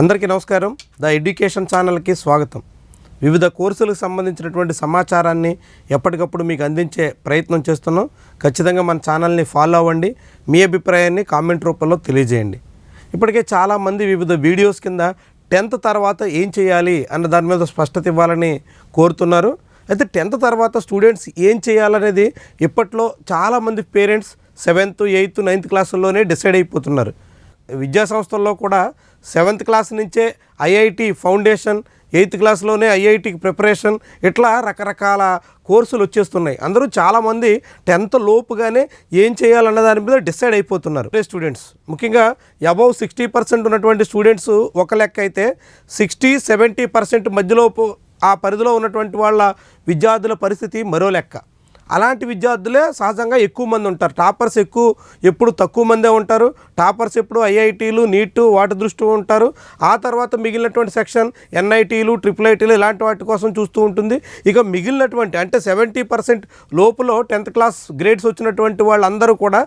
అందరికీ నమస్కారం. The education ఛానల్కి స్వాగతం. వివిధ కోర్సులకు సంబంధించినటువంటి సమాచారాన్ని ఎప్పటికప్పుడు మీకు అందించే ప్రయత్నం చేస్తున్నాం. ఖచ్చితంగా మన ఛానల్ని ఫాలో అవ్వండి. మీ అభిప్రాయాన్ని కామెంట్ రూపంలో తెలియజేయండి. ఇప్పటికే చాలామంది వివిధ వీడియోస్ కింద టెన్త్ తర్వాత ఏం చేయాలి అన్న దాని మీద స్పష్టత ఇవ్వాలని కోరుతున్నారు. అయితే టెన్త్ తర్వాత స్టూడెంట్స్ ఏం చేయాలనేది ఇప్పట్లో చాలామంది పేరెంట్స్ సెవెంత్ ఎయిత్ నైన్త్ క్లాసుల్లోనే డిసైడ్ అయిపోతున్నారు. విద్యా సంస్థల్లో కూడా సెవెంత్ క్లాస్ నుంచే ఐఐటి ఫౌండేషన్ ఎయిత్ క్లాస్లోనే ఐఐటికి ప్రిపరేషన్ ఇట్లా రకరకాల కోర్సులు వచ్చేస్తున్నాయి. అందరూ చాలామంది టెన్త్ లోపుగానే ఏం చేయాలన్న దాని మీద డిసైడ్ అయిపోతున్నారు. స్టూడెంట్స్ ముఖ్యంగా అబౌవ్ సిక్స్టీ పర్సెంట్ ఉన్నటువంటి స్టూడెంట్స్ ఒక లెక్క అయితే సిక్స్టీ సెవెంటీ పర్సెంట్ మధ్యలోపు ఆ పరిధిలో ఉన్నటువంటి వాళ్ళ విద్యార్థుల పరిస్థితి మరో లెక్క. అలాంటి విద్యార్థులే సహజంగా ఎక్కువ మంది ఉంటారు. టాపర్స్ ఎక్కువ ఎప్పుడు తక్కువ మందే ఉంటారు. టాపర్స్ ఎప్పుడు ఐఐటీలు నీటు వాటి దృష్టి ఉంటారు. ఆ తర్వాత మిగిలినటువంటి సెక్షన్ ఎన్ఐటీలు ట్రిపుల్ ఐటీలు ఇలాంటి వాటి కోసం చూస్తూ ఉంటుంది. ఇక మిగిలినటువంటి అంటే సెవెంటీ పర్సెంట్ లోపల టెన్త్ క్లాస్ గ్రేడ్స్ వచ్చినటువంటి వాళ్ళందరూ కూడా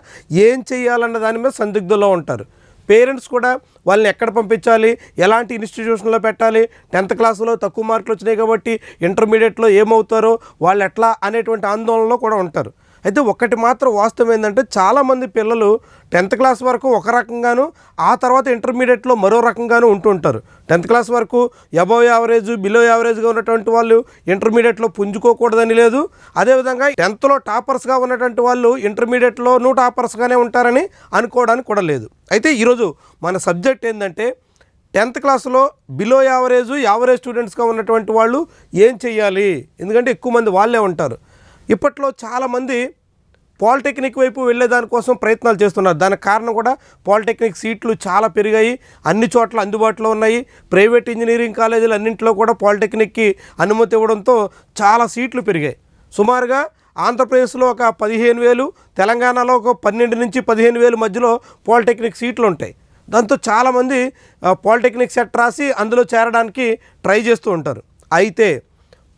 ఏం చేయాలన్న దాని మీద సందిగ్ధంలో ఉంటారు. పేరెంట్స్ కూడా వాళ్ళని ఎక్కడ పంపించాలి? ఎలాంటి ఇన్స్టిట్యూషన్లో పెట్టాలి? టెన్త్ క్లాస్లో తక్కువ మార్కులు వచ్చినాయి కాబట్టి ఇంటర్మీడియట్లో ఏమవుతారో? వాళ్ళు ఎట్లా అనేటువంటి ఆందోళనలో కూడా ఉంటారు. అయితే ఒకటి మాత్రం వాస్తవం ఏంటంటే చాలామంది పిల్లలు టెన్త్ క్లాస్ వరకు ఒక రకంగాను ఆ తర్వాత ఇంటర్మీడియట్లో మరో రకంగాను ఉంటుంటారు టెన్త్ క్లాస్ వరకు అబవ్ యావరేజ్ బిలో యావరేజ్గా ఉన్నటువంటి వాళ్ళు ఇంటర్మీడియట్లో పుంజుకోకూడదని లేదు. అదేవిధంగా టెన్త్లో టాపర్స్గా ఉన్నటువంటి వాళ్ళు ఇంటర్మీడియట్లోనూ టాపర్స్గానే ఉంటారని అనుకోవడానికి కూడా లేదు. అయితే ఈరోజు మన సబ్జెక్ట్ ఏంటంటే టెన్త్ క్లాస్లో బిలో యావరేజ్ యావరేజ్ స్టూడెంట్స్గా ఉన్నటువంటి వాళ్ళు ఏం చెయ్యాలి? ఎందుకంటే ఎక్కువ మంది వాళ్ళే ఉంటారు. ఇప్పట్లో చాలామంది పాలిటెక్నిక్ వైపు వెళ్ళే దానికోసం ప్రయత్నాలు చేస్తున్నారు. దానికి కారణం కూడా పాలిటెక్నిక్ సీట్లు చాలా పెరిగాయి. అన్ని చోట్ల అందుబాటులో ఉన్నాయి. ప్రైవేట్ ఇంజనీరింగ్ కాలేజీలు అన్నింటిలో కూడా పాలిటెక్నిక్కి అనుమతి ఇవ్వడంతో చాలా సీట్లు పెరిగాయి. సుమారుగా ఆంధ్రప్రదేశ్లో ఒక పదిహేను వేలు తెలంగాణలో ఒక పన్నెండు నుంచి పదిహేను వేలు మధ్యలో పాలిటెక్నిక్ సీట్లు ఉంటాయి. దాంతో చాలామంది పాలిటెక్నిక్ సెట్ రాసి అందులో చేరడానికి ట్రై చేస్తూ ఉంటారు. అయితే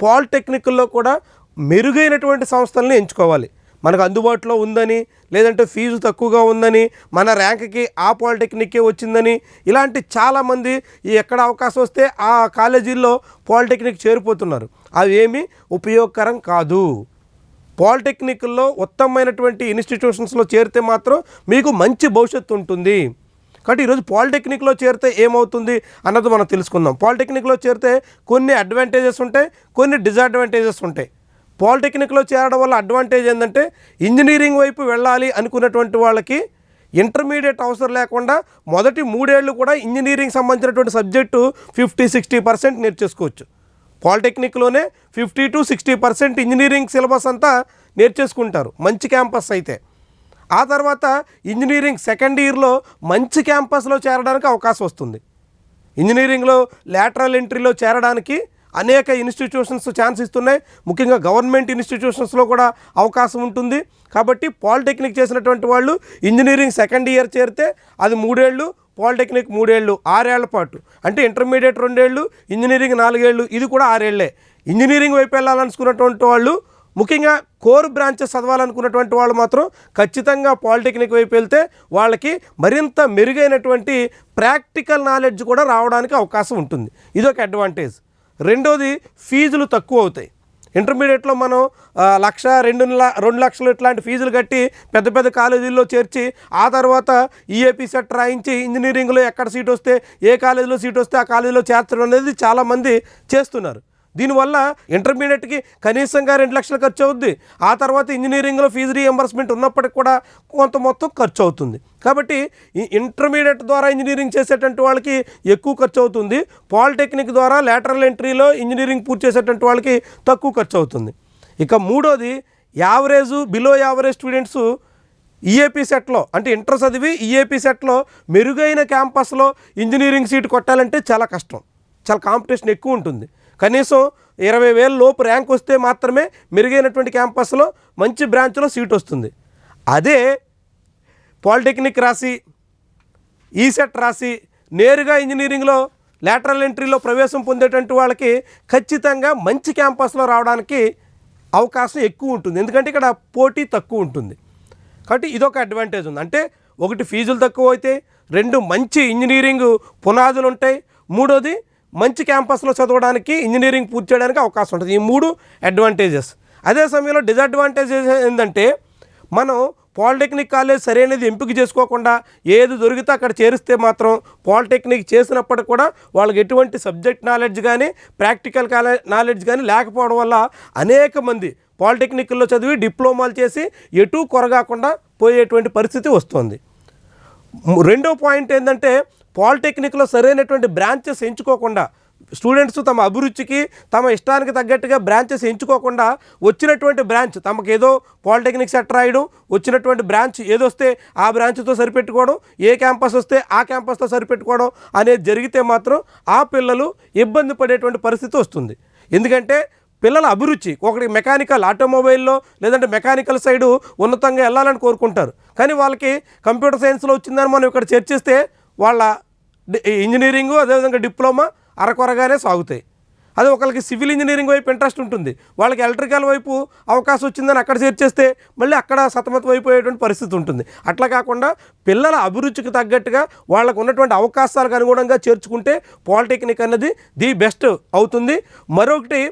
పాలిటెక్నిక్లో కూడా మెరుగైనటువంటి సంస్థలను ఎంచుకోవాలి. మనకు అందుబాటులో ఉందని లేదంటే ఫీజు తక్కువగా ఉందని మన ర్యాంక్కి ఆ పాలిటెక్నిక్కే వచ్చిందని ఇలాంటి చాలామంది ఈ ఎక్కడ అవకాశం వస్తే ఆ కాలేజీల్లో పాలిటెక్నిక్ చేరిపోతున్నారు. అవి ఏమి? ఉపయోగకరం కాదు. పాలిటెక్నిక్లో ఉత్తమమైనటువంటి ఇన్స్టిట్యూషన్స్లో చేరితే మాత్రం మీకు మంచి భవిష్యత్తు ఉంటుంది. కాబట్టి ఈరోజు పాలిటెక్నిక్లో చేరితే ఏమవుతుంది అన్నది మనం తెలుసుకుందాం. పాలిటెక్నిక్లో చేరితే కొన్ని అడ్వాంటేజెస్ ఉంటాయి కొన్ని డిసడ్వాంటేజెస్ ఉంటాయి. పాలిటెక్నిక్లో చేరడం వల్ల అడ్వాంటేజ్ ఏంటంటే ఇంజనీరింగ్ వైపు వెళ్ళాలి అనుకున్నటువంటి వాళ్ళకి ఇంటర్మీడియట్ అవసరం లేకుండా మొదటి మూడేళ్ళు కూడా ఇంజనీరింగ్ సంబంధించినటువంటి సబ్జెక్టు ఫిఫ్టీ సిక్స్టీ పర్సెంట్ నేర్చేసుకోవచ్చు. పాలిటెక్నిక్లోనే fifty to sixty percent engineering syllabus అంతా నేర్చేసుకుంటారు. మంచి క్యాంపస్ అయితే. ఆ తర్వాత ఇంజనీరింగ్ సెకండ్ ఇయర్లో మంచి క్యాంపస్లో చేరడానికి అవకాశం వస్తుంది. ఇంజనీరింగ్లో లేటరల్ ఎంట్రీలో చేరడానికి అనేక ఇన్స్టిట్యూషన్స్ ఛాన్స్ ఇస్తున్నాయి. ముఖ్యంగా గవర్నమెంట్ ఇన్స్టిట్యూషన్స్లో కూడా అవకాశం ఉంటుంది. కాబట్టి పాలిటెక్నిక్ చేసినటువంటి వాళ్ళు ఇంజనీరింగ్ సెకండ్ ఇయర్ చేరితే అది మూడేళ్ళు పాలిటెక్నిక్ మూడేళ్ళు ఆరేళ్ళ పాటు. అంటే ఇంటర్మీడియట్ రెండేళ్ళు ఇంజనీరింగ్ నాలుగేళ్ళు ఇది కూడా ఆరేళ్ళే. ఇంజనీరింగ్ వైపు వెళ్ళాలనుకున్నటువంటి వాళ్ళు ముఖ్యంగా కోర్ బ్రాంచెస్ చదవాలనుకున్నటువంటి వాళ్ళు మాత్రం ఖచ్చితంగా పాలిటెక్నిక్ వైపు వెళ్తే వాళ్ళకి మరింత మెరుగైనటువంటి ప్రాక్టికల్ నాలెడ్జ్ కూడా రావడానికి అవకాశం ఉంటుంది. ఇదొక అడ్వాంటేజ్. రెండోది ఫీజులు తక్కువ అవుతాయి. ఇంటర్మీడియట్లో మనం లక్ష రెండు రెండు లక్షలు ఇట్లాంటి ఫీజులు కట్టి పెద్ద పెద్ద కాలేజీల్లో చేర్చి ఆ తర్వాత ఈఏపీ సెట్ రాయించి ఇంజనీరింగ్లో ఎక్కడ సీట్ వస్తే ఏ కాలేజీలో సీట్ వస్తే ఆ కాలేజీలో చేర్చడం అనేది చాలామంది చేస్తున్నారు. దీనివల్ల ఇంటర్మీడియట్కి కనీసంగా రెండు లక్షలు ఖర్చు అవుద్ది ఆ తర్వాత ఇంజనీరింగ్లో ఫీజు రీఎంబర్స్మెంట్ ఉన్నప్పటికి కూడా కొంత మొత్తం ఖర్చు అవుతుంది కాబట్టి ఈ ఇంటర్మీడియట్ ద్వారా ఇంజనీరింగ్ చేసేటువంటి వాళ్ళకి ఎక్కువ ఖర్చు అవుతుంది పాలిటెక్నిక్ ద్వారా లేటరల్ ఎంట్రీలో ఇంజనీరింగ్ పూర్తి చేసేటువంటి వాళ్ళకి తక్కువ ఖర్చు అవుతుంది ఇక మూడోది average below average students EAP సెట్లో అంటే ఇంటర్ చదివి ఈఏపీ సెట్లో మెరుగైన క్యాంపస్లో ఇంజనీరింగ్ సీట్ కొట్టాలంటే చాలా కష్టం. చాలా కాంపిటీషన్ ఎక్కువ ఉంటుంది. కనీసం ఇరవై వేల లోపు ర్యాంక్ వస్తే మాత్రమే మెరుగైనటువంటి క్యాంపస్లో మంచి బ్రాంచ్లో సీట్ వస్తుంది. అదే పాలిటెక్నిక్ రాసి ఈసెట్ రాసి నేరుగా ఇంజనీరింగ్లో లేటరల్ ఎంట్రీలో ప్రవేశం పొందేటువంటి వాళ్ళకి ఖచ్చితంగా మంచి క్యాంపస్లో రావడానికి అవకాశం ఎక్కువ ఉంటుంది. ఎందుకంటే ఇక్కడ పోటీ తక్కువ ఉంటుంది. కాబట్టి ఇదొక అడ్వాంటేజ్ ఉంది. అంటే ఒకటి ఫీజులు తక్కువ అయితే రెండు మంచి ఇంజనీరింగ్ పునాదులు ఉంటాయి మూడోది మంచి క్యాంపస్లో చదవడానికి ఇంజనీరింగ్ పూర్తి చేయడానికి అవకాశం ఉంటుంది. ఈ మూడు అడ్వాంటేజెస్ అదే సమయంలో డిసడ్వాంటేజెస్ ఏంటంటే మనం పాలిటెక్నిక్ కాలేజ్ సరైనది ఎంపిక చేసుకోకుండా ఏది దొరికితే అక్కడ చేరిస్తే మాత్రం పాలిటెక్నిక్ చేసినప్పటికి కూడా వాళ్ళకి ఎటువంటి సబ్జెక్ట్ నాలెడ్జ్ కానీ ప్రాక్టికల్ నాలెడ్జ్ కానీ లేకపోవడం వల్ల అనేక మంది పాలిటెక్నిక్లో చదివి డిప్లొమాలు చేసి ఎటు కొరగాకుండా పోయేటువంటి పరిస్థితి వస్తుంది. రెండో పాయింట్ ఏంటంటే పాలిటెక్నిక్లో సరైనటువంటి బ్రాంచెస్ ఎంచుకోకుండా స్టూడెంట్స్ తమ అభిరుచికి తమ ఇష్టానికి తగ్గట్టుగా బ్రాంచెస్ ఎంచుకోకుండా వచ్చినటువంటి బ్రాంచ్ తమకు ఏదో పాలిటెక్నిక్ సెట్ రాయడం వచ్చినటువంటి బ్రాంచ్ ఏదొస్తే ఆ బ్రాంచ్తో సరిపెట్టుకోవడం ఏ క్యాంపస్ వస్తే ఆ క్యాంపస్తో సరిపెట్టుకోవడం అనేది జరిగితే మాత్రం ఆ పిల్లలు ఇబ్బంది పడేటువంటి పరిస్థితి వస్తుంది. ఎందుకంటే పిల్లల అభిరుచి ఒకటి మెకానికల్ ఆటోమొబైల్లో లేదంటే మెకానికల్ సైడు ఉన్నతంగా వెళ్ళాలని కోరుకుంటారు. కానీ వాళ్ళకి కంప్యూటర్ సైన్స్లో వచ్చిందని మనం ఇక్కడ చర్చిస్తే వాళ్ళ ఇంజనీరింగు అదేవిధంగా డిప్లొమా అరకొరగానే సాగుతాయి. అది ఒకరికి సివిల్ ఇంజనీరింగ్ వైపు ఇంట్రెస్ట్ ఉంటుంది. వాళ్ళకి ఎలక్ట్రికల్ వైపు అవకాశం వచ్చిందని అక్కడ చేర్చేస్తే మళ్ళీ అక్కడ సతమతం అయిపోయేటువంటి పరిస్థితి ఉంటుంది. అట్లా కాకుండా పిల్లల అభిరుచికి తగ్గట్టుగా వాళ్ళకు ఉన్నటువంటి అవకాశాలకు అనుగుణంగా చేర్చుకుంటే పాలిటెక్నిక్ అన్నది ది బెస్ట్ అవుతుంది. మరొకటి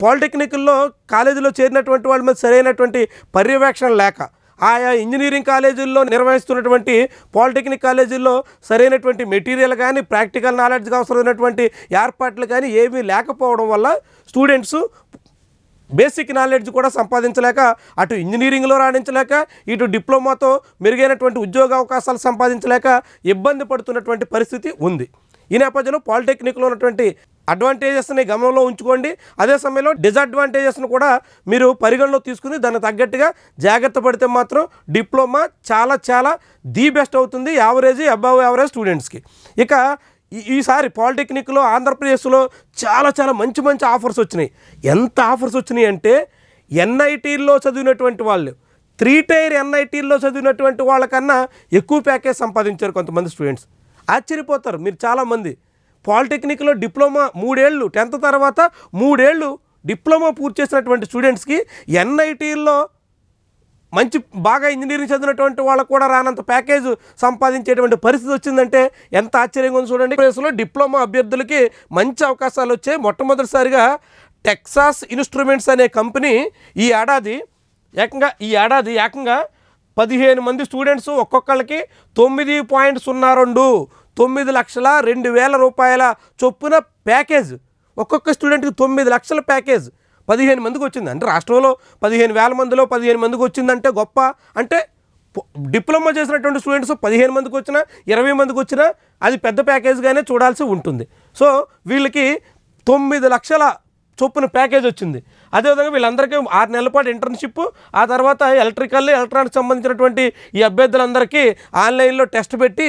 పాలిటెక్నిక్లో కాలేజీలో చేరినటువంటి వాళ్ళ మీద సరైనటువంటి పర్యవేక్షణ లేక ఆయా ఇంజనీరింగ్ కాలేజీల్లో నిర్వహిస్తున్నటువంటి పాలిటెక్నిక్ కాలేజీల్లో సరైనటువంటి మెటీరియల్ కానీ ప్రాక్టికల్ నాలెడ్జ్కి అవసరమైనటువంటి ఏర్పాట్లు కానీ ఏమీ లేకపోవడం వల్ల స్టూడెంట్స్ బేసిక్ నాలెడ్జ్ కూడా సంపాదించలేక అటు ఇంజనీరింగ్లో రాణించలేక ఇటు డిప్లొమాతో మెరుగైనటువంటి ఉద్యోగ అవకాశాలు సంపాదించలేక ఇబ్బంది పడుతున్నటువంటి పరిస్థితి ఉంది. ఈ నేపథ్యంలో పాలిటెక్నిక్లో ఉన్నటువంటి అడ్వాంటేజెస్ని గమనంలో ఉంచుకోండి. అదే సమయంలో డిజడ్వాంటేజెస్ను కూడా మీరు పరిగణలో తీసుకుని దాన్ని తగ్గట్టుగా జాగ్రత్త పడితే మాత్రం డిప్లొమా చాలా చాలా ది బెస్ట్ అవుతుంది యావరేజ్ అబవ్ యావరేజ్ స్టూడెంట్స్కి. ఇక ఈసారి పాలిటెక్నిక్లో ఆంధ్రప్రదేశ్లో చాలా చాలా మంచి మంచి ఆఫర్స్ వచ్చినాయి. ఎంత ఆఫర్స్ వచ్చినాయి అంటే ఎన్ఐటీల్లో చదివినటువంటి వాళ్ళు త్రీ టైర్ ఎన్ఐటీల్లో చదివినటువంటి వాళ్ళకన్నా ఎక్కువ ప్యాకేజ్ సంపాదించారు కొంతమంది స్టూడెంట్స్. ఆశ్చర్యపోతారు. మీరు చాలామంది. పాలిటెక్నిక్లో డిప్లొమా మూడేళ్ళు టెన్త్ తర్వాత మూడేళ్ళు డిప్లొమా పూర్తి చేసినటువంటి స్టూడెంట్స్కి ఎన్ఐటీల్లో మంచి బాగా ఇంజనీరింగ్ చదివినటువంటి వాళ్ళకు కూడా రానంత ప్యాకేజ్ సంపాదించేటువంటి పరిస్థితి వచ్చిందంటే ఎంత ఆశ్చర్యంగా ఉంది చూడండి. ప్లేస్లో డిప్లొమా అభ్యర్థులకి మంచి అవకాశాలు వచ్చాయి. మొట్టమొదటిసారిగా టెక్సాస్ ఇన్స్ట్రుమెంట్స్ అనే కంపెనీ ఈ ఏడాది ఏకంగా ఈ ఏడాది ఏకంగా పదిహేను మంది స్టూడెంట్స్ ఒక్కొక్కళ్ళకి తొమ్మిది పాయింట్ సున్నా రెండు తొమ్మిది లక్షల రెండు వేల రూపాయల చొప్పున ప్యాకేజ్. ఒక్కొక్క స్టూడెంట్కి తొమ్మిది లక్షల ప్యాకేజ్. పదిహేను మందికి వచ్చింది. అంటే రాష్ట్రంలో పదిహేను వేల మందిలో పదిహేను మందికి వచ్చిందంటే గొప్ప. అంటే డిప్లొమా చేసినటువంటి స్టూడెంట్స్ పదిహేను మందికి వచ్చినా ఇరవై మందికి వచ్చినా అది పెద్ద ప్యాకేజ్గానే చూడాల్సి ఉంటుంది. సో వీళ్ళకి తొమ్మిది లక్షల చొప్పున ప్యాకేజ్ వచ్చింది. అదేవిధంగా వీళ్ళందరికీ ఆరు నెలల పాటు ఇంటర్న్షిప్ ఆ తర్వాత ఎలక్ట్రికల్ ఎలక్ట్రానిక్స్ సంబంధించినటువంటి ఈ అభ్యర్థులందరికీ ఆన్లైన్లో టెస్ట్ పెట్టి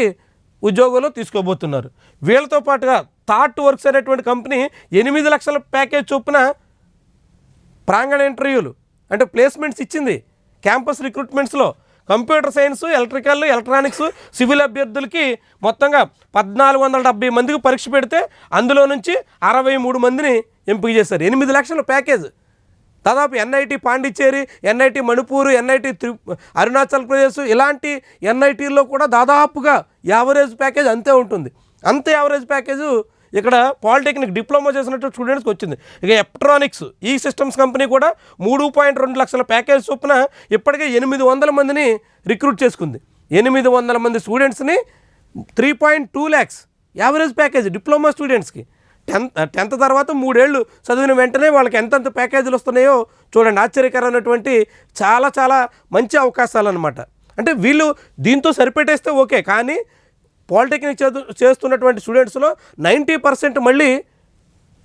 ఉద్యోగంలో తీసుకోబోతున్నారు. వీళ్ళతో పాటుగా థాట్ వర్క్స్ అనేటువంటి కంపెనీ ఎనిమిది లక్షల ప్యాకేజ్ చొప్పున ప్రాంగణ ఇంటర్వ్యూలు అంటే ప్లేస్మెంట్స్ ఇచ్చింది campus రిక్రూట్మెంట్స్లో computer science electrical electronics civil అభ్యర్థులకి మొత్తంగా పద్నాలుగు వందల డెబ్బై మందికి పరీక్ష పెడితే అందులో నుంచి అరవై మూడు మందిని ఎంపిక చేశారు. ఎనిమిది లక్షల ప్యాకేజ్ దాదాపు NIT Pondicherry NIT Manipur NIT three Arunachal Pradesh ఇలాంటి ఎన్ఐటీల్లో కూడా దాదాపుగా యావరేజ్ ప్యాకేజ్ అంతే ఉంటుంది. అంతే యావరేజ్ ప్యాకేజ్ ఇక్కడ పాలిటెక్నిక్ డిప్లొమా చేసినట్టు స్టూడెంట్స్కి వచ్చింది. ఇక ఎలక్ట్రానిక్స్ ఈ సిస్టమ్స్ కంపెనీ కూడా మూడు పాయింట్ రెండు లక్షల ప్యాకేజ్ చొప్పున ఇప్పటికే ఎనిమిది వందల మందిని రిక్రూట్ చేసుకుంది. ఎనిమిది వందల మంది స్టూడెంట్స్ని three point two lakhs average package diploma స్టూడెంట్స్కి. టెన్త్ టెన్త్ తర్వాత మూడేళ్ళు చదివిన వెంటనే వాళ్ళకి ఎంతెంత ప్యాకేజీలు వస్తున్నాయో చూడండి ఆశ్చర్యకరమైనటువంటి చాలా చాలా మంచి అవకాశాలు అనమాట అంటే వీళ్ళు దీంతో సరిపెట్టేస్తే ఓకే కానీ పాలిటెక్నిక్ చదువు చేస్తున్నటువంటి స్టూడెంట్స్లో నైంటీ పర్సెంట్ మళ్ళీ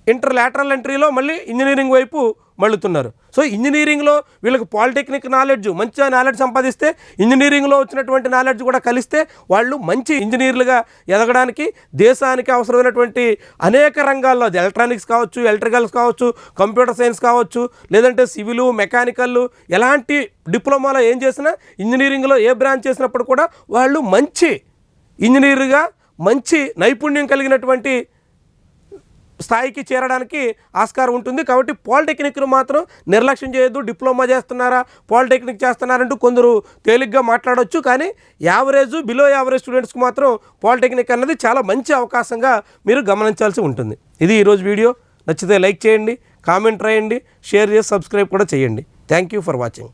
ఇంటర్ లాటరల్ ఎంట్రీలో మళ్ళీ ఇంజనీరింగ్ వైపు మళ్ళుతున్నారు. సో ఇంజనీరింగ్లో వీళ్ళకి పాలిటెక్నిక్ నాలెడ్జ్ మంచిగా నాలెడ్జ్ సంపాదిస్తే ఇంజనీరింగ్లో వచ్చినటువంటి నాలెడ్జ్ కూడా కలిస్తే వాళ్ళు మంచి ఇంజనీర్లుగా ఎదగడానికి దేశానికి అవసరమైనటువంటి అనేక రంగాల్లో అది ఎలక్ట్రానిక్స్ కావచ్చు ఎలక్ట్రికల్స్ కావచ్చు కంప్యూటర్ సైన్స్ కావచ్చు లేదంటే సివిల్ మెకానికల్ ఎలాంటి డిప్లొమాలో ఏం చేసినా ఇంజనీరింగ్లో ఏ బ్రాంచ్ చేసినప్పుడు కూడా వాళ్ళు మంచి ఇంజనీర్గా మంచి నైపుణ్యం కలిగినటువంటి స్థాయికి చేరడానికి ఆస్కారం ఉంటుంది. కాబట్టి పాలిటెక్నిక్ను మాత్రం నిర్లక్ష్యం చేయొద్దు. డిప్లొమా చేస్తున్నారా? పాలిటెక్నిక్ చేస్తున్నారంటూ కొందరు తేలిగ్గా మాట్లాడొచ్చు. కానీ యావరేజ్ బిలో యావరేజ్ స్టూడెంట్స్కి మాత్రం పాలిటెక్నిక్ అన్నది చాలా మంచి అవకాశంగా మీరు గమనించాల్సి ఉంటుంది. ఇది ఈరోజు వీడియో. నచ్చితే లైక్ చేయండి కామెంట్ రాయండి షేర్ చేసి సబ్స్క్రైబ్ కూడా చేయండి. Thank you for watching.